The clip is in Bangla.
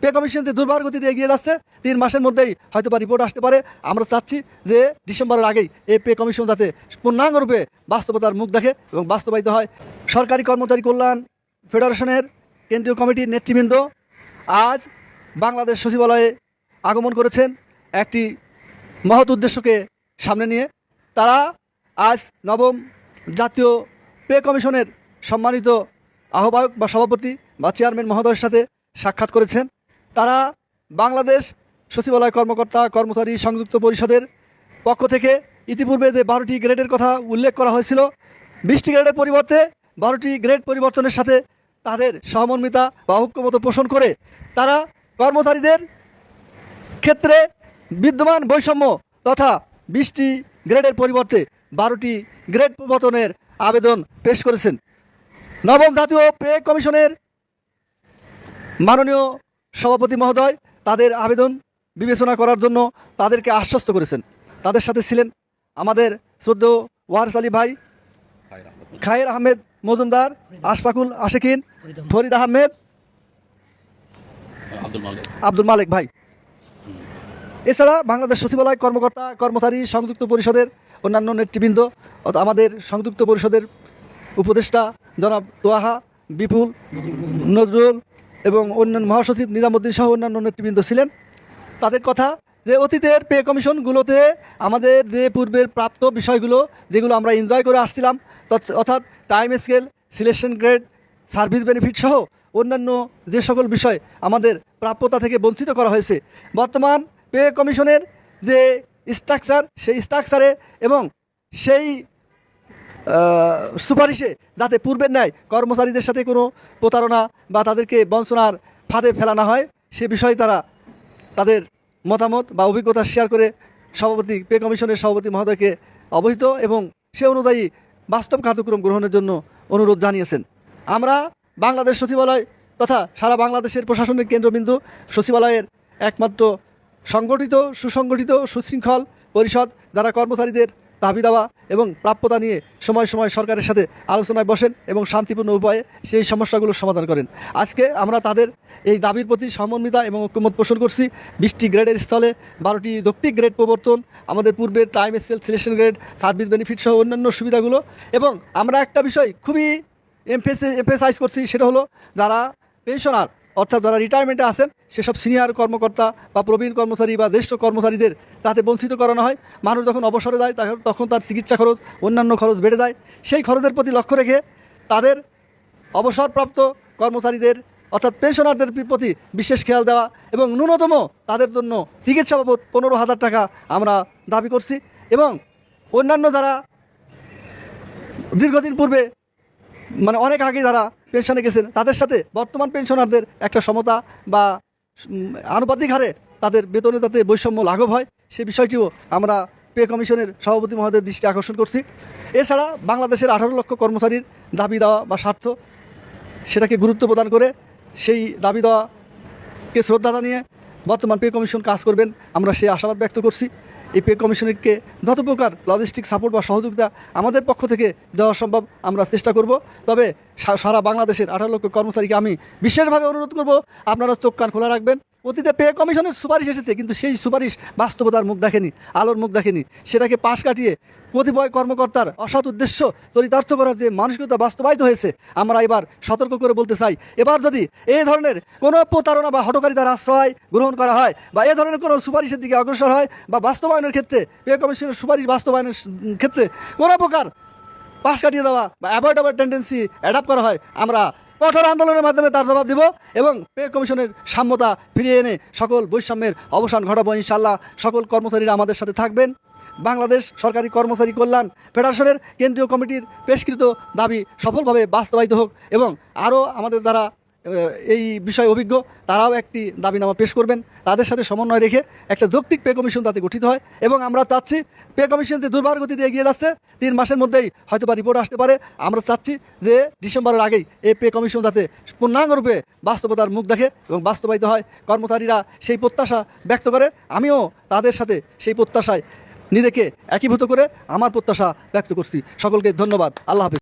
পে কমিশন যে দুর্বার গতিতে এগিয়ে যাচ্ছে, তিন মাসের মধ্যেই হয়তো বা রিপোর্ট আসতে পারে। আমরা চাচ্ছি যে ডিসেম্বরের আগেই এই পে কমিশন যাতে পূর্ণাঙ্গরূপে বাস্তবতার মুখ দেখে এবং বাস্তবায়িত হয়। সরকারি কর্মচারী কল্যাণ ফেডারেশনের কেন্দ্রীয় কমিটির নেতৃবৃন্দ আজ বাংলাদেশ সচিবালয়ে আগমন করেছেন একটি মহৎ উদ্দেশ্যকে সামনে নিয়ে। তারা আজ নবম জাতীয় পে কমিশনের সম্মানিত আহ্বায়ক বা সভাপতি বা চেয়ারম্যান মহোদয়ের সাথে সাক্ষাৎ করেছেন। তারা বাংলাদেশ সচিবালয় কর্মকর্তা কর্মচারী সংযুক্ত পরিষদের পক্ষ থেকে ইতিপূর্বে যে বারোটি গ্রেডের কথা উল্লেখ করা হয়েছিল, বিশটি গ্রেডের পরিবর্তে বারোটি গ্রেড পরিবর্তনের সাথে তাদের সহমর্মিতা বা ঐক্যমত পোষণ করে তারা কর্মচারীদের ক্ষেত্রে বিদ্যমান বৈষম্য তথা বিশটি গ্রেডের পরিবর্তে বারোটি গ্রেড পরিবর্তনের আবেদন পেশ করেছেন। নবম জাতীয় পে কমিশনের মাননীয় সভাপতি মহোদয়, তাদের আবেদন বিবেচনা করার জন্য তাদেরকে আশ্বস্ত করেছেন। তাদের সাথে ছিলেন আমাদের শ্রদ্ধ ওয়ারস আলী ভাই, খায়ের আহমেদ মজুমদার, আশফাকুল আশেকিন, ফরিদ আহমেদ, আব্দুল মালিক ভাই। এছাড়া বাংলাদেশ সচিবালয় কর্মকর্তা কর্মচারী সংযুক্ত পরিষদের অন্যান্য নেতৃবৃন্দ আমাদের সংযুক্ত পরিষদের উপদেষ্টা জনাব তোয়াহা, বিপুল, নজরুল এবং অন্যান্য মহাসচিব নিজামুদ্দিন সহ অন্যান্য নেতৃবৃন্দ ছিলেন। তাদের কথা যে অতীতের পে কমিশনগুলোতে আমাদের যে পূর্বের প্রাপ্ত বিষয়গুলো, যেগুলো আমরা এনজয় করে আসছিলাম অর্থাৎ time scale selection grade service benefit সহ অন্যান্য যে সকল বিষয় আমাদের প্রাপ্যতা থেকে বঞ্চিত করা হয়েছে। বর্তমান পে কমিশনের যে স্ট্রাকচার সেই স্ট্রাকচারে এবং সেই সুপারিশে যাতে পূর্বের ন্যায় কর্মচারীদের সাথে কোনো প্রতারণা বা তাদেরকে বঞ্চনার ফাঁদে ফেলা না হয়, সে বিষয়ে তারা তাদের মতামত বা অভিজ্ঞতা শেয়ার করে সভাপতি, পে কমিশনের সভাপতি মহোদয়কে অবহিত এবং সে অনুযায়ী বাস্তব কার্যক্রম গ্রহণের জন্য অনুরোধ জানিয়েছেন। আমরা বাংলাদেশ সচিবালয় তথা সারা বাংলাদেশের প্রশাসনিক কেন্দ্রবিন্দু সচিবালয়ের একমাত্র সংগঠিত, সুসংগঠিত, সুশৃঙ্খল পরিষদ, যারা কর্মচারীদের দাবি দেওয়া এবং প্রাপ্যতা নিয়ে সময় সময় সরকারের সাথে আলোচনায় বসেন এবং শান্তিপূর্ণ উপায়ে সেই সমস্যাগুলোর সমাধান করেন। আজকে আমরা তাদের এই দাবির প্রতি সমন্বিতা এবং ঐক্যমত পোষণ করছি। বিশটি গ্রেডের স্থলে বারোটি যৌক্তিক গ্রেড প্রবর্তন, আমাদের পূর্বের time scale selection grade, service benefit সহ অন্যান্য সুবিধাগুলো এবং আমরা একটা বিষয় খুবই এমফেসে এমফেসাইজ করছি, সেটা হলো যারা পেনশনার অর্থাৎ যারা রিটায়ারমেন্টে আছেন, সেসব সিনিয়র কর্মকর্তা বা প্রবীণ কর্মচারী বা জ্যেষ্ঠ কর্মচারীদের তাতে বঞ্চিত করানো হয়। মানুষ যখন অবসরে যায় তখন তার চিকিৎসা খরচ, অন্যান্য খরচ বেড়ে যায়। সেই খরচের প্রতি লক্ষ্য রেখে তাদের অবসরপ্রাপ্ত কর্মচারীদের, অর্থাৎ পেনশনারদের প্রতি বিশেষ খেয়াল দেওয়া এবং ন্যূনতম তাদের জন্য চিকিৎসা বাবদ পনেরো হাজার টাকা আমরা দাবি করছি। এবং অন্যান্য যারা দীর্ঘদিন পূর্বে মানে অনেক আগে যারা পেনশনে গেছেন, তাদের সাথে বর্তমান পেনশনারদের একটা সমতা বা আনুপাতিক হারে তাদের বেতনে তাতে বৈষম্য লাঘব হয়, সে বিষয়টিও আমরা পে কমিশনের সভাপতি মহোদয়ের দৃষ্টি আকর্ষণ করছি। এছাড়া বাংলাদেশের আঠারো লক্ষ কর্মচারীর দাবি দেওয়া বা স্বার্থ সেটাকে গুরুত্ব প্রদান করে সেই দাবি দেওয়াকে শ্রদ্ধা জানিয়ে বর্তমান পে কমিশন কাজ করবেন। আমরা সেই আশাবাদ ব্যক্ত করছি। এই কমিশনারকে যত প্রকার লজিস্টিক সাপোর্ট বা সহযোগিতা আমাদের পক্ষ থেকে দেওয়া সম্ভব, আমরা চেষ্টা করব। তবে সারা বাংলাদেশের আঠারো লক্ষ কর্মচারীকে আমি বিশেষভাবে অনুরোধ করব, আপনারা চোখ কান খোলা রাখবেন। অতীতে পে কমিশনের সুপারিশ এসেছে, কিন্তু সেই সুপারিশ বাস্তবতার মুখ দেখেনি, আলোর মুখ দেখেনি। সেটাকে পাশ কাটিয়ে কতিপয় কর্মকর্তার অসৎ উদ্দেশ্য চরিতার্থ করার যে মানসিকতা বাস্তবায়িত হয়েছে, আমরা এবার সতর্ক করে বলতে চাই। এবার যদি এই ধরনের কোনো প্রতারণা বা হটকারিতার আশ্রয় গ্রহণ করা হয়, বা এ ধরনের কোনো সুপারিশের দিকে অগ্রসর হয়, বা বাস্তবায়নের ক্ষেত্রে পে কমিশনের সুপারিশ বাস্তবায়নের ক্ষেত্রে কোনো প্রকার পাশ কাটিয়ে দেওয়া বা অ্যাভয়েড অ্যাভয়েডেবল টেন্ডেন্সি অ্যাডাপ্ট করা হয়, আমরা কঠোর আন্দোলনের মাধ্যমে তার জবাব দিব এবং পে কমিশনের সাম্যতা ফিরিয়ে এনে সকল বৈষম্যের অবসান ঘটাবো ইনশাল্লাহ সকল কর্মচারীরা আমাদের সাথে থাকবেন। বাংলাদেশ সরকারি কর্মচারী কল্যাণ ফেডারেশনের কেন্দ্রীয় কমিটির পেশকৃত দাবি সফলভাবে বাস্তবায়িত হোক এবং আরও আমাদের দ্বারা এই বিষয়ে অভিজ্ঞ, তারাও একটি দাবিনামা পেশ করবেন। তাদের সাথে সমন্বয় রেখে একটা যৌক্তিক পে কমিশন তাতে গঠিত হয় এবং আমরা চাচ্ছি পে কমিশন যে দুর্বার গতিতে এগিয়ে যাচ্ছে, তিন মাসের মধ্যেই হয়তো বা রিপোর্ট আসতে পারে। আমরা চাচ্ছি যে ডিসেম্বরের আগেই এই পে কমিশন যাতে পূর্ণাঙ্গরূপে বাস্তবতার মুখ দেখে এবং বাস্তবায়িত হয়। কর্মচারীরা সেই প্রত্যাশা ব্যক্ত করে। আমিও তাদের সাথে সেই প্রত্যাশায় নিজেকে একীভূত করে আমার প্রত্যাশা ব্যক্ত করছি। সকলকে ধন্যবাদ। আল্লাহ হাফিজ।